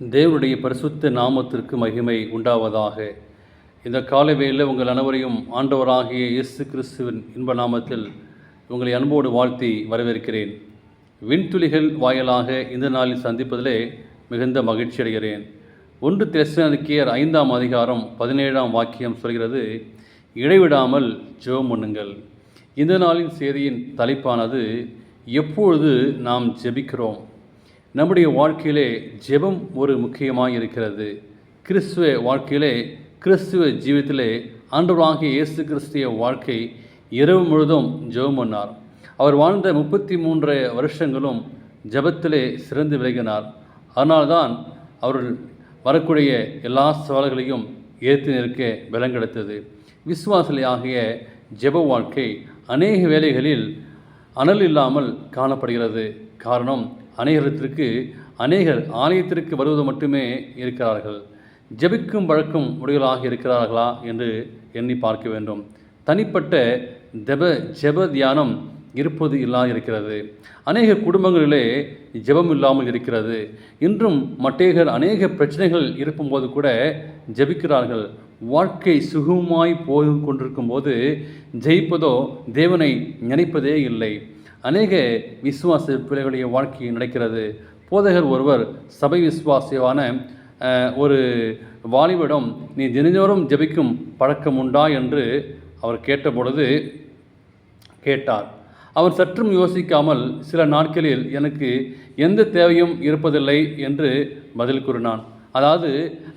தேவனுடைய பரிசுத்த நாமத்திற்கு மகிமை உண்டாவதாக. இந்த காலை வேளையில் உங்கள் அனைவரையும் ஆண்டவராகிய இயேசு கிறிஸ்துவின் இன்ப நாமத்தில் உங்களை அன்போடு வாழ்த்தி வரவேற்கிறேன். விண்துளிகள் வாயிலாக இந்த நாளில் சந்திப்பதிலே மிகுந்த மகிழ்ச்சி அடைகிறேன். ஒன்று தெசனிக்கியர் ஐந்தாம் அதிகாரம் பதினேழாம் வாக்கியம் சொல்கிறது இடைவிடாமல் ஜெபம் பண்ணுங்கள். இந்த நாளின் செய்தியின் தலைப்பானது எப்பொழுது நாம் ஜெபிக்கிறோம்? நம்முடைய வாழ்க்கையிலே ஜெபம் ஒரு முக்கியமாக இருக்கிறது கிறிஸ்துவ வாழ்க்கையிலே கிறிஸ்துவ ஜீவித்திலே ஆண்டவராகிய இயேசு கிறிஸ்துவ வாழ்க்கை இரவு முழுதும் ஜெபம் பண்ணார். அவர் வாழ்ந்த முப்பத்தி மூன்று வருஷங்களும் ஜெபத்திலே சிறந்து விலகினார் அதனால்தான் அவர் வரக்கூடிய எல்லா சவால்களையும் ஏற்று நிற்க பலம் கிடைத்தது. விசுவாசலை ஆகிய ஜெப வாழ்க்கை அநேக வேளைகளில் அனல் இல்லாமல் காணப்படுகிறது. காரணம் அநேகத்திற்கு அநேகர் ஆலயத்திற்கு வருவது மட்டுமே இருக்கிறார்கள். ஜெபிக்கும் வழக்கம் உடையவர்களாக இருக்கிறார்களா என்று எண்ணி பார்க்க வேண்டும். தனிப்பட்ட ஜெப ஜெப தியானம் இருப்பது இல்லாத இருக்கிறது. அநேக குடும்பங்களிலே ஜெபம் இல்லாமல் இருக்கிறது. இன்றும் மட்டேகர் அநேக பிரச்சனைகள் இருக்கும்போது கூட ஜெபிக்கிறார்கள். வாழ்க்கை சுகமாய் போய் கொண்டிருக்கும் போது ஜெயிப்பதோ தேவனை நினைப்பதே இல்லை. அநேக விசுவாச பிள்ளைகளுடைய வாழ்க்கை நடக்கிறது. போதகர் ஒருவர் சபை விசுவாசியான ஒரு வாலிபடம் நீ தினந்தோறும் ஜெபிக்கும் பழக்கம் உண்டா? என்று அவர் கேட்டபொழுது கேட்டார். அவர் சற்றும் யோசிக்காமல் சில நாட்களில் எனக்கு எந்த தேவையும் இருப்பதில்லை என்று பதில் கூறினான். அதாவது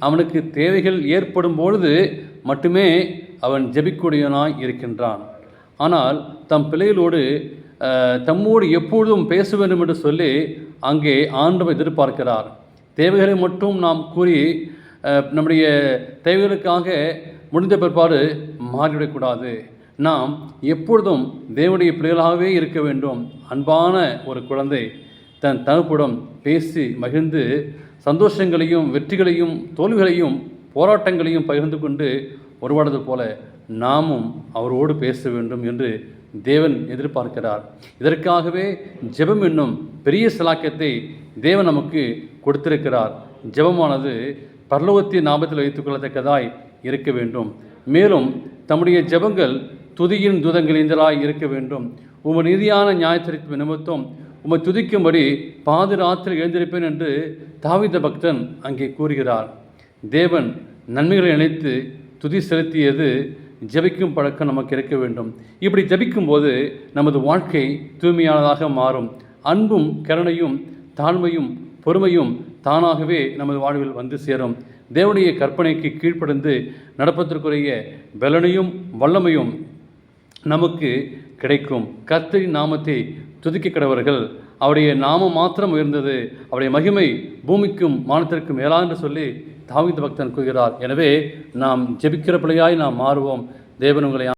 அவனுக்கு தேவைகள் ஏற்படும் பொழுது மட்டுமே அவன் ஜெபிக்கூடியவனாய் இருக்கின்றான். ஆனால் தம் பிள்ளைகளோடு தம்மோடு எப்பொழுதும் பேச வேண்டும் என்று சொல்லி அங்கே ஆண்டவர் எதிர்பார்க்கிறார். தேவைகளை மட்டும் நாம் கூறி நம்முடைய தேவைகளுக்காக முடிந்த பிற்பாடு மாறிவிடக்கூடாது. நாம் எப்பொழுதும் தேவனுடைய பிள்ளைகளாகவே இருக்க வேண்டும். அன்பான ஒரு குழந்தை தன் தகப்புடன் பேசி மகிழ்ந்து சந்தோஷங்களையும் வெற்றிகளையும் தோல்விகளையும் போராட்டங்களையும் பகிர்ந்து கொண்டு உருவாடுவது போல நாமும் அவரோடு பேச வேண்டும் என்று தேவன் எதிர்பார்க்கிறார். இதற்காகவே ஜெபம் என்னும் பெரிய சலாக்கியத்தை தேவன் நமக்கு கொடுத்திருக்கிறார். ஜெபமானது பரலோகத்திய ஞாபகத்தில் வைத்துக்கொள்ளத்தக்கதாய் இருக்க வேண்டும். மேலும் தம்முடைய ஜெபங்கள் துதியின் துதங்களிந்தலாய் இருக்க வேண்டும். உமது நீதியான நியாயத்திற்கு நிமித்தம் உம்மை துதிக்கும்படி பாதி ராத்திரி எழுந்திருப்பேன் என்று தாவித பக்தன் அங்கே கூறுகிறார். தேவன் நன்மைகளை நினைத்து துதி செலுத்தியது ஜெபிக்கும் பழக்கம் நமக்கு இருக்க வேண்டும். இப்படி ஜபிக்கும்போது நமது வாழ்க்கை தூய்மையானதாக மாறும். அன்பும் கருணையும் தாழ்மையும் பொறுமையும் தானாகவே நமது வாழ்வில் வந்து சேரும். தேவனுடைய கற்பனைக்கு கீழ்ப்படிந்து நடப்பதற்குரிய பலனையும் வல்லமையும் நமக்கு கிடைக்கும். கர்த்தரின் நாமத்தை துதிக்க கிடவர்கள் அவருடைய நாமம் மாத்திரம் உயர்ந்தது. அவருடைய மகிமை பூமிக்கும் மானத்திற்கும் மேலா என்று சொல்லி தாவித பக்தன் கூறுகிறார் எனவே நாம் ஜெபிக்கிற பிள்ளையாய் நாம் மாறுவோம். தேவன் உங்களை